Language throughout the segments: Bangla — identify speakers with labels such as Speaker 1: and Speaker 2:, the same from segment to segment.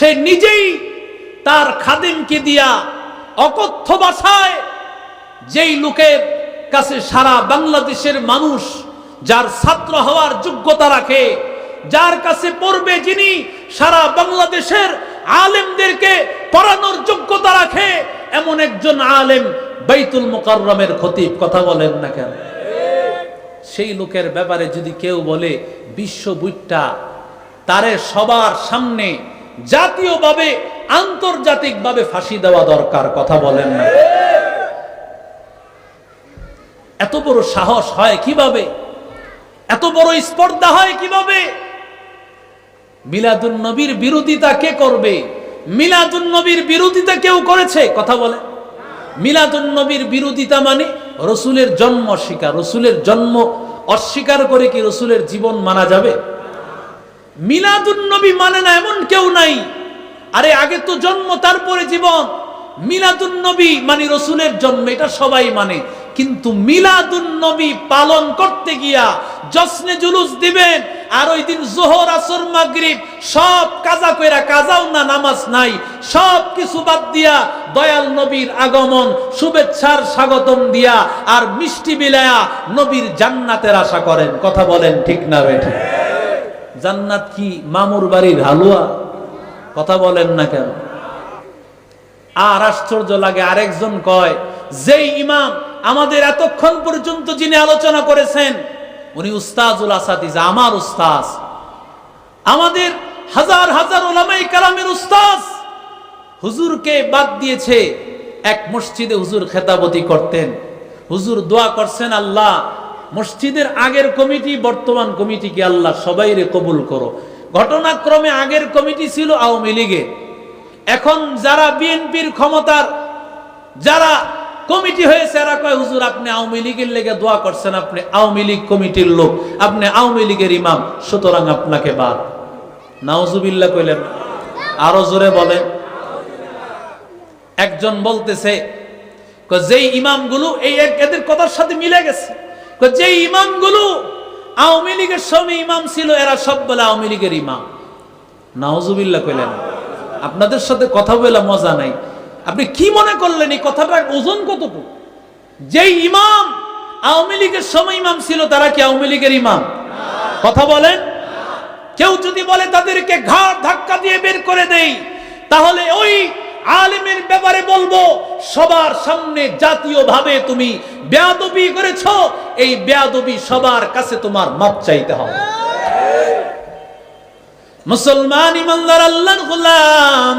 Speaker 1: সে নিজেই তার খাদিমকে দিয়া অকথ্য ভাষায় যেই লোকের কাছে সারা বাংলাদেশের মানুষ যার ছাত্র হওয়ার যোগ্যতা রাখে, যার কাছে পড়বে যিনি সারা বাংলাদেশের আলেমদেরকে পড়ানোর যোগ্যতা রাখে, এমন একজন আলেম বাইতুল মোকাররমের খতিব, কথা বলেন না কেন? সেই লোকের ব্যাপারে যদি কেউ বলে, বিশ্ব বুইটটা, তারে সবার সামনে জাতীয়ভাবে, আন্তর্জাতিকভাবে ফাঁসি দেওয়া দরকার, কথা বলেন না। এত বড় সাহস হয় কীভাবে? এত বড় স্পর্ধা হয় কীভাবে? মিলাদুন নবীর বিরোধিতা কে করবে? মিলাদুন নবীর বিরোধিতা কেউ করেছে? কথা বলে। মিলাদুন নবীর বিরোধিতা মানে রসুলের জন্ম অস্বীকার। রসুলের জন্ম অস্বীকার করে কি রসুলের জীবন মানা যাবে? মিলাদুন নবী মানে না এমন কেউ নাই। আরে আগে তো জন্ম, তারপরে জীবন। মিলাদুন নবী মানে রসুলের জন্ম, এটা সবাই মানে। কিন্তু মিলাদুন নবী পালন করতে গিয়া জশ্নে জুলুস দিবেন, আর ওই দিন জোহর, আসর, মাগরিব, সব কাজা কইরা কাজাও না, নামাজ নাই। সব কিছু বাদ দিয়া দয়াল নবীর আগমন, শুভেচ্ছার স্বাগতম দিয়া, আর মিষ্টি বিলায়া নবীর জান্নাতের আশা করেন। কথা বলেন ঠিক না বেঠিক জান্নাত কি মামুর বাড়ির হালুয়া? কথা বলেন না কেন? আর আশ্চর্য লাগে, আরেকজন কয়, যেই ইমাম আমাদের এতক্ষণ পর্যন্ত যিনি আলোচনা করেছেন, উনি উস্তাজুল আসাদিজ আমার উস্তাজ। আমাদের হাজার হাজার ওলামাই কালামের উস্তাজ হুজুরকে বাদ দিয়েছে, এক মসজিদে হুজুর খেতাবতি করতেন। হুজুর দোয়া করছেন, আল্লাহ মসজিদের আগের কমিটি, বর্তমান কমিটিকে আল্লাহ সবাইরে কবুল করো। ঘটনাক্রমে আগের কমিটি ছিল আওয়ামী লীগের। এখন যারা বিএনপির ক্ষমতার, যারা কমিটি হয়েছে, এরা কয়, হুজুর, আপনি আওয়ামী লীগের লেগে দোয়া করছেন, আপনি আওয়ামী লীগ কমিটির লোক, আপনি আওয়ামী লীগের ইমাম, সুতরাং আপনাকে বাদ। নাউজুবিল্লাহ কইলেন আরও জোরে বলেন। একজন বলতেছে যেই ইমামগুলো, এই এদের কথার সাথে মিলে গেছে। যেই ইমামগুলো আওয়ামী লীগের সময় ইমাম ছিল, এরা সব বলে আওয়ামী লীগের ইমাম। নাওজুবিল্লাহ কইলেন, আপনাদের সাথে কথা বলে মজা নাই। আপনি কি মনে করলেন এই কথাটার ওজন কতটুকু? যেই ইমাম আওয়ামী লীগের সময় ইমাম ছিল, তারা কি আওয়ামী লীগের ইমাম? কথা বলেন। কেউ যদি বলে তাদেরকে ঘাড় ধাক্কা দিয়ে বের করে দেই, তাহলে ওই আলেমের ব্যাপারে বলব, সবার সামনে জাতীয়ভাবে তুমি বেয়াদবি করেছ, এই বেয়াদবি সবার কাছে তোমার মাপ চাইতে হবে। মুসলমান ইমানদার আল্লাহর গোলাম,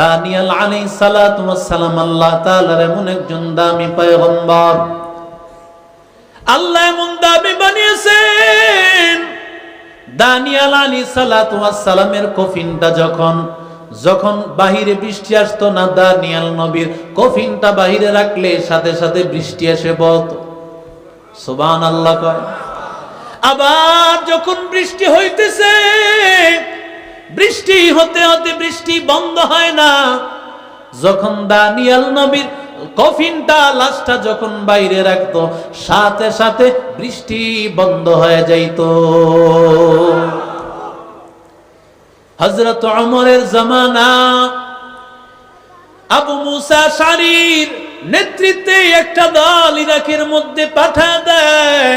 Speaker 1: দানিয়াল আলাইহিস সালাতু ওয়াস সালাম, আল্লাহ তাআলার এমন একজন দামি পয়গম্বর। আল্লাহ এমন বানিয়েছেন। দানিয়াল সালামের কফিনটা যখন যখন বাহিরে বৃষ্টি আসতো না, দানিয়াল নবীর কফিনটা বাহিরে রাখলে সাথে সাথে বৃষ্টি এসে বত সুবান আল্লাহ কয়। আবার যখন বৃষ্টি হইতেছে, বৃষ্টি হতে হতে বৃষ্টি বন্ধ হয় না। যখন দানিয়াল নবীর কফিনটা লাশটা যখন বাইরে রাখতো, সাথে সাথে বৃষ্টি বন্ধ হয়ে যাইত। হজরত অমরের জামানা আবু মুসা শারীর নেতৃত্বে একটা দল ইরাকের মধ্যে পাঠা দেয়।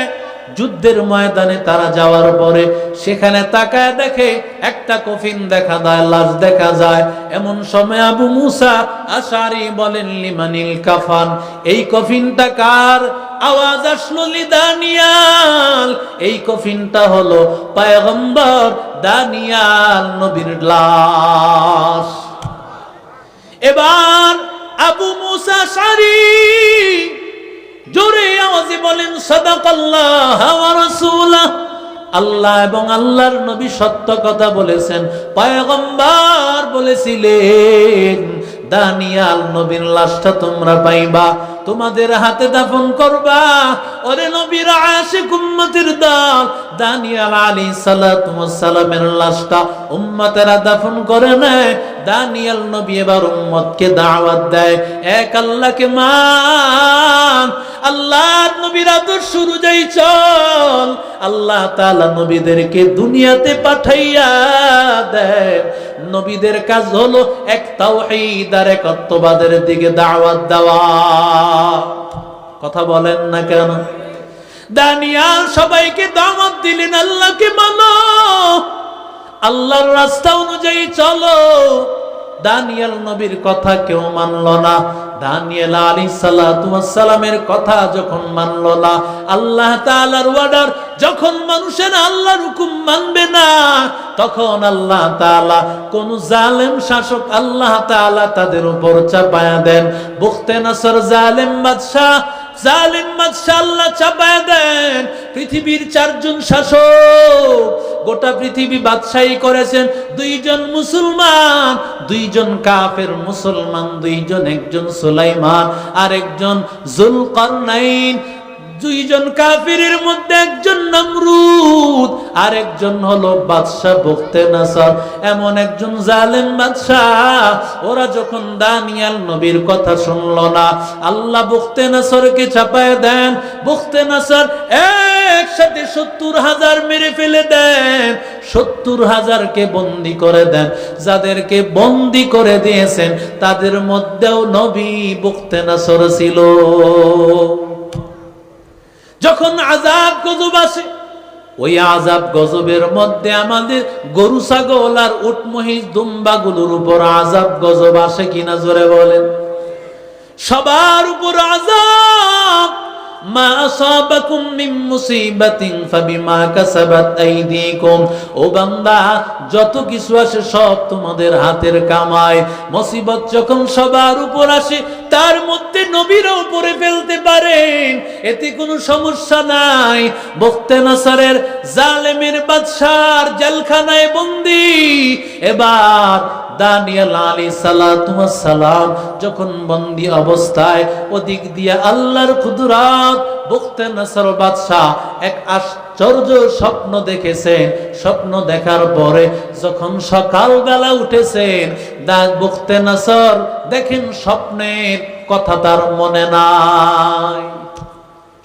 Speaker 1: যুদ্ধের ময়দানে তারা যাওয়ার পরে সেখানে তাকায় দেখে একটা কফিন দেখা যায়, লাশ দেখা যায়। এমন সময় আবু মুসা আশারি বলেন, লিমানিল কাফান, এই কফিনটা কার? আওয়াজ আসলো দানিয়াল এই কফিনটা হলো পায়গম্বর দানিয়াল নবীর লাশ। এবার আবু মুসা সারি জোরে আওয়াজে বলেন সাদাকাল্লাহ ওয়া আল্লাহ এবং আল্লাহর নবী সত্য কথা বলেছেন। পয়গম্বর বলেছিলেন দানিয়াল নবীর লাশটা তোমরা পাইবা, তোমাদের হাতে দাফন করবা। ওরে নবীর আশিক উম্মতের দল, দানিয়াল আলী সালামের লাশটা উম্মতেরা দাফন করে নেয়। দানিয়াল নবী এবার উম্মতকে দাওয়াত দেয়, এক আল্লাহকে মান। আল্লাহর নবীর আদর্শ অনুযায়ী চল। আল্লাহ তাআলা নবীদেরকে দুনিয়াতে পাঠাইয়া দেয়। নবীদের কাজ হলো এক তাওহীদ আর একত্ববাদের দিকে দাওয়াত দেওয়া। কথা বলেন না কেন? দানিয়াল সবাইকে দাওয়াত দিলেন আল্লাহকে মানো। আল্লাহর রাস্তা অনুযায়ী চলো। দানিয়াল নবীর কথা কেউ মানলো না। দানিয়াল আলী সালামের কথা যখন মানল না, আল্লাহ তালার ওয়ার্ডার যখন মানুষের আল্লাহর হুকুম মানবে না, তখন আল্লাহ তাআলা কোন জালেম শাসক আল্লাহ তাআলা তাদের উপর চাপায়া দেন। বুখতে নাসর জালেম বাদশাহ জালিম বাদশাহ আল্লাহ চাপায় দেন। পৃথিবীর চারজন শাসক, গোটা পৃথিবী বাদশাহী করেছেন। দুইজন মুসলমান, দুইজন কাফের মুসলমান, দুইজন একজন সুলাইমান আর একজন জুলকারনাইন। দুইজন কাফিরের মধ্যে একজন নমরুদ আর একজন হলো বাদশাহ বখতে নাসার। এমন একজন জালেম বাদশাহ, ওরা যখন দানিয়াল নবীর কথা শুনলো না, আল্লাহ বখতে নাসরকে চাপায় দেন। বখতে নাসার একসাথে সত্তর হাজার মেরে ফেলে দেন, সত্তর হাজারকে বন্দি করে দেন। যাদেরকে বন্দি করে দিয়েছেন, তাদের মধ্যেও নবী বখতে নাসর ছিল। যখন আজাব গজব আসে, ওই আজাব গজবের মধ্যে আমাদের গরু, ছাগল আর উট, মহিষ, দুম্বাগুলোর উপর আজাব গজব আসে কিনা জোরে বলেন। সবার উপর আজাব যত কিছু আসে সব তোমাদের হাতের কামাই মুসিবত যখন সবার উপর আসে, তার মধ্যে নবীর উপরে ফেলতে পারেন। এতে কোনো সমস্যা নাই। বখতে নাসারের জালেমের বাদশার জেলখানায় বন্দি। এবার দানিয়াল আলী সালাম যখন বন্দি অবস্থায়, ওদিক দিয়ে আল্লাহর কুদরাত বখতে নাসার বাদশাহ এক আশ্চর্য স্বপ্ন দেখেছেন। স্বপ্ন দেখার পরে যখন সকালবেলা উঠেছেন বখতে নাসর, দেখেন স্বপ্নের কথা তার মনে নাই।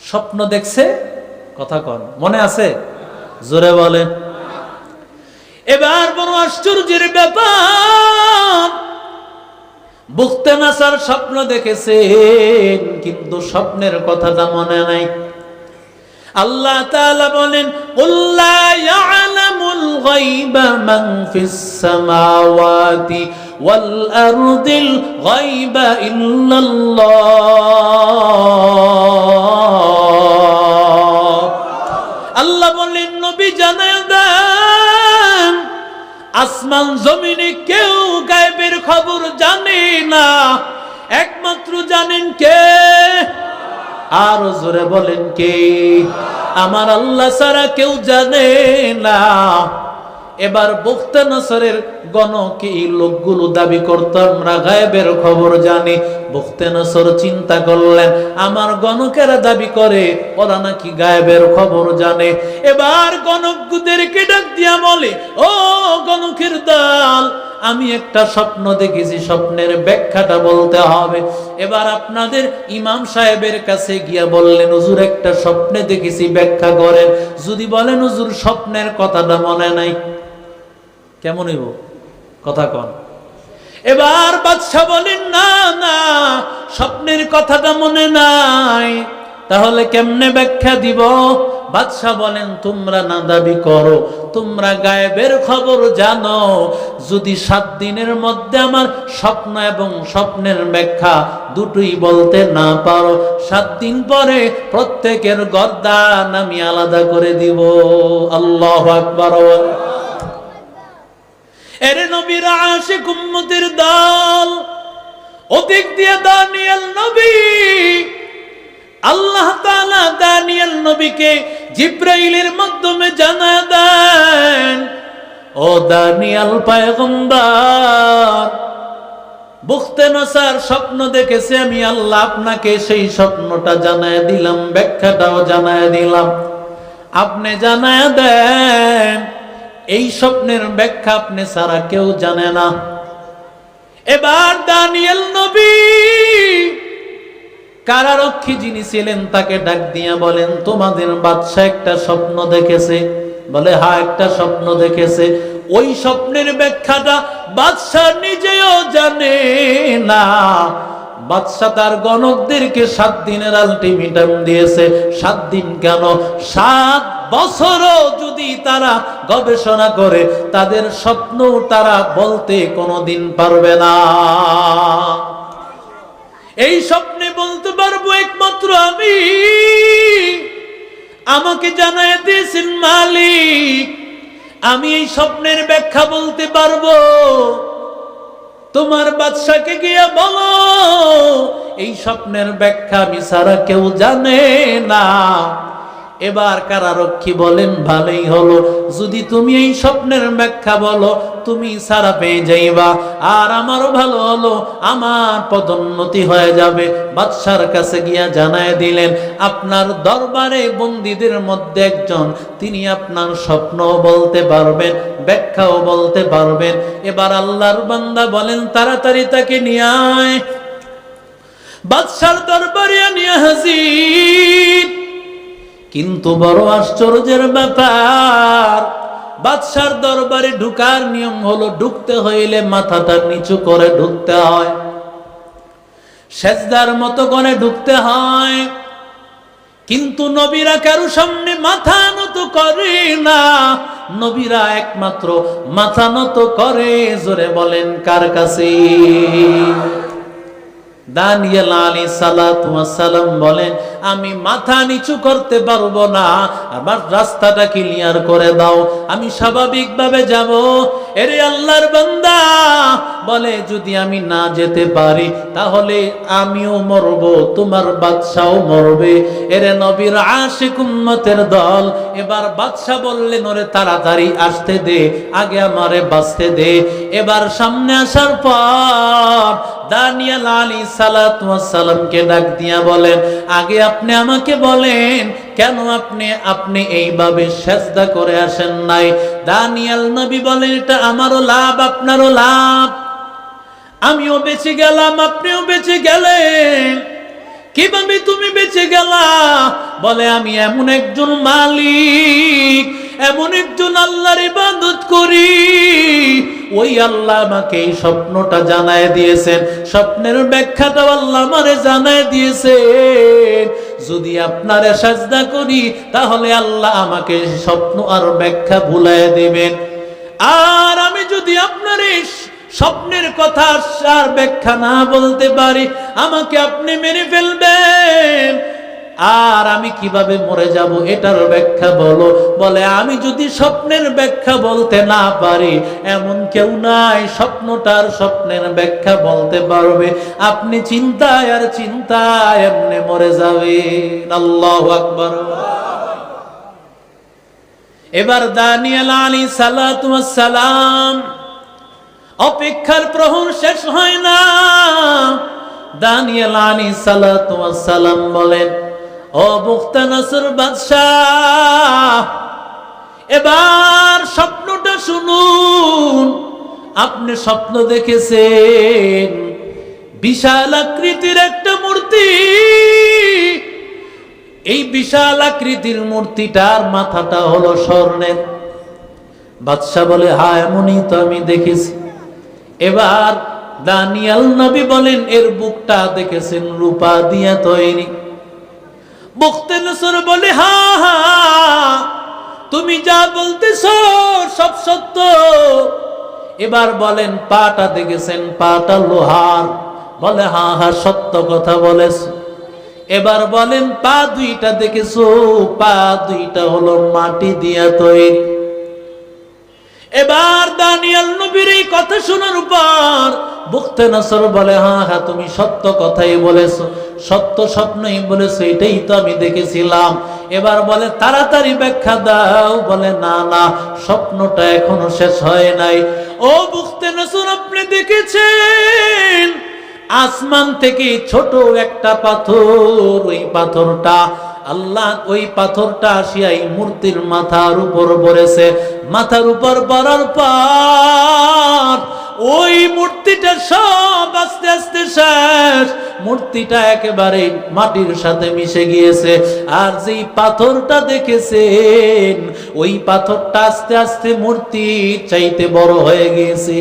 Speaker 1: স্বপ্ন দেখছে? কথা কন, মনে আছে? জোরে বলেন। এবার বড় আশ্চর্যের ব্যাপার। বুখতে নাসার স্বপ্ন দেখেছেন, কিন্তু স্বপ্নের কথাটা মনে নাই। আল্লাহ তাআলা বলেন কুল্লা ইয়ালামুল গায়বা মান ফিস সামাওয়াতি ওয়াল আরদিল গায়বা ইল্লাল্লাহ। আল্লাহ বলেন, নবী দেন আসমান জমিনে কেউ গায়েবের খবর জানে না। একমাত্র জানেন কে? আর জোরে বলেন কে? আমার আল্লাহ ছাড়া কেউ জানে না। এবার বক্তা নসরের গণকে এই লোকগুলো দাবি করতো, আমরা গায়েবের খবর জানি। বক্তে নসর চিন্তা করলেন, আমার গণকেরা দাবি করে, ওরা নাকি গায়েবের খবর জানে। এবার গণকদেরকে ডাক দিয়া বলে, ও গণকের দল। আমি একটা স্বপ্ন দেখেছি, স্বপ্নের ব্যাখ্যাটা বলতে হবে। এবার আপনাদের ইমাম সাহেবের কাছে গিয়া বললেন, হুজুর, একটা স্বপ্নে দেখেছি, ব্যাখ্যা করেন। যদি বলেন, হুজুর, স্বপ্নের কথাটা মনে নাই। কেমন হইব? কথা কন। এবার বাদশাহ বলেন, না না, স্বপ্নের কথাটা মনে নাই। তাহলে কেমনে ব্যাখ্যা দিব? বাদশাহ বলেন, তোমরা না দাবি করো, তোমরা গায়েবের খবর জানো। যদি সাত দিনের মধ্যে আমার স্বপ্ন এবং স্বপ্নের ব্যাখ্যা দুটোই বলতে না পারো, সাত দিন পরে প্রত্যেকের গর্দান আমি আলাদা করে দিব। আল্লাহ আকবর। এরে নবীর আশিক উম্মতের দল ওদিক দিয়ে দানিয়াল নবী, আল্লাহ তাআলা নবীকে জিব্রাইলের মাধ্যমে জানা দেন, ও দানিয়াল পয়গম্বর, বুখতে স্বপ্ন দেখেছে আমি, আল্লাহ আপনাকে সেই স্বপ্নটা জানায় দিলাম, ব্যাখ্যাটাও জানায় দিলাম। আপনি জানায় দেন, এই স্বপ্নের ব্যাখ্যা আপনি সারা কেউ জানে না। এবার দানিয়াল নবী কারারক্ষী যিনি ছিলেন, তাকে ডাক দিয়া বলেন, তোমাদের বাদশাহ একটা স্বপ্ন দেখেছে। বলে, হা, একটা স্বপ্ন দেখেছে। ওই স্বপ্নের ব্যাখ্যাটা বাদশাহ নিজেও জানে না। বাদশাহ তার গণকদেরকে সাত দিনের আলটিমেটাম দিয়েছে। সাত দিন কেন? সাত বছরও যদি তারা গবেষণা করে, তাদের স্বপ্ন তারা বলতে কোনোদিন পারবে না। এই স্বপ্নে বলতে পারব একমাত্র আমি। আমাকে জানায় দিয়েছেন মালিক, আমি এই স্বপ্নের ব্যাখ্যা বলতে পারব। তোমার বাদশাকে গিয়ে বলো, এই স্বপ্নের ব্যাখ্যা আমি সারা কেউ জানে না। এবার কারারক্ষী বলেন, ভালোই হলো। যদি তুমি এই স্বপ্নের ব্যাখ্যা বলো, তুমি সারা পেয়ে যাইবা। আর আমারও ভালো হলো। আমার পদোন্নতি হয়ে যাবে। বাদশার কাছে গিয়া জানায় দিলেন, আপনার দরবারে বন্দীদের মধ্যে একজন, তিনি আপনার স্বপ্ন বলতে পারবেন, ব্যাখ্যাও বলতে পারবেন। এবার আল্লাহর বান্দা বলেন, তাড়াতাড়ি তাকে নিয়ে আয়। বাদশার দরবারে নিয়ে হাজির। কিন্তু বড় আশ্চর্যের ব্যাপার, বাদশার দরবারে ঢুকার নিয়ম হলো ঢুকতে হইলে মাথাটা নিচু করে ঢুকতে হয়। সেজদার মতো করে ঢুকতে হয়। কিন্তু নবীরা কারও সামনে মাথা নত করে না। নবীরা একমাত্র মাথা নত করে, জোরে বলেন কার কাছে? দানিয়েল আলী সালাম বলেন আমি মাথা নিচু করতে পারব না, আমার রাস্তাটা ক্লিয়ার করে দাও, আমি স্বাভাবিকভাবে যাব। এরে আল্লাহর বান্দা, বলে, যদি আমি না যেতে পারি, তাহলে আমিও মরব, তোমার বাদশাও মরবে। এরে নবীর আশিক উম্মতের দল, এবার বাদশা বললেন, ওরে, তাড়াতাড়ি আসতে দে, আগে আমারে বাঁচতে দে। এবার সামনে আসার পর দানিয়াল আলী সালামকে ডাক দিয়া বলেন, আগে আপনি আমাকে বলেন কেন আপনি আপনি এইভাবে সেজদা করে আসেন নাই? দানিয়াল নবী বলেন, এটা আমারও লাভ, আপনারও লাভ। আমিও বেঁচে গেলাম, আপনিও বেঁচে গেলেন। কীভাবে তুমি বেঁচে গেলা? বলে, আমি এমন একজন মালিক, এমন একজন আল্লাহর ইবাদত করি। ওই আল্লাহ আমাকে এই স্বপ্নটা জানায় দিয়েছেন। স্বপ্নের ব্যাখ্যাটা আল্লাহ আমারে জানায় দিয়েছেন। যদি আপনারে সাজদা করি, তাহলে আল্লাহ আমাকে স্বপ্ন আর ব্যাখ্যা ভুলাই দেবেন। আর আমি যদি আপনার স্বপ্নের কথা আর ব্যাখ্যা না বলতে পারি, আমাকে আপনি মেরে ফেলবেন। আর আমি কীভাবে মরে যাব এটার ব্যাখ্যা বলো। বলে, আমি যদি স্বপ্নের ব্যাখ্যা বলতে না পারি, এমন কেউ নাই স্বপ্নটার স্বপ্নের ব্যাখ্যা বলতে পারবে। আপনি চিন্তায় আর চিন্তায় এমনি মরে যাবে আল্লাহ আকবর। এবার দানিয়াল আলী সালাম অপেক্ষার প্রহর শেষ হয় না। দানিয়াল আলী সালাম বলেন ও মুক্তা নাসর বাদশাহ, এবার স্বপ্নটা শুনুন। আপনি স্বপ্ন দেখেছেন, বিশাল আকৃতির একটা মূর্তি। এই বিশাল আকৃতির মূর্তিটার মাথাটা হলো স্বর্ণের। বাদশাহ বলে হা এমনই তো আমি দেখেছি। এবার দানিয়াল নবী বলেন, এর বুকটা দেখেছেন রূপা দিয়া তৈরি। বুকতে নসর বলে, হা হা, তুমি যা বলতেছ সব সত্য। এবার বলেন, পাটা দেখেছেন, পাটা লোহার। বলে, হা হা, সত্য কথা বলেছ। এবার বলেন, পা দুইটা দেখেছ, পা দুইটা হলো মাটি দিয়া তৈরি। এবার দানিয়াল নবীর এই কথা শোনার পর বুখতে নসর বলে হ্যাঁ হ্যাঁ তুমি সত্য কথাই বলেছ। সত্য স্বপ্নই বলেছ, এটাই তো আমি দেখেছিলাম। এবার বলে, তাড়াতাড়ি ব্যাখ্যা দাও। বলে, না না, স্বপ্নটা এখনও শেষ হয় নাই। ও বুখতে নসর, আপনি দেখেছেন? আসমান থেকে ছোট একটা পাথর, ওই পাথরটা আল্লাহ ওই পাথরটা আসিয়া এই মূর্তির মাথার উপর পড়েছে। মাথার উপর পড়ার পর ওই মূর্তিটা সব আস্তে আস্তে শেষ। মূর্তিটা একেবারে মাটির সাথে মিশে গিয়েছে। আর যেই পাথরটা দেখেছেন, ওই পাথরটা আস্তে আস্তে মূর্তি চাইতে বড় হয়ে গিয়েছে।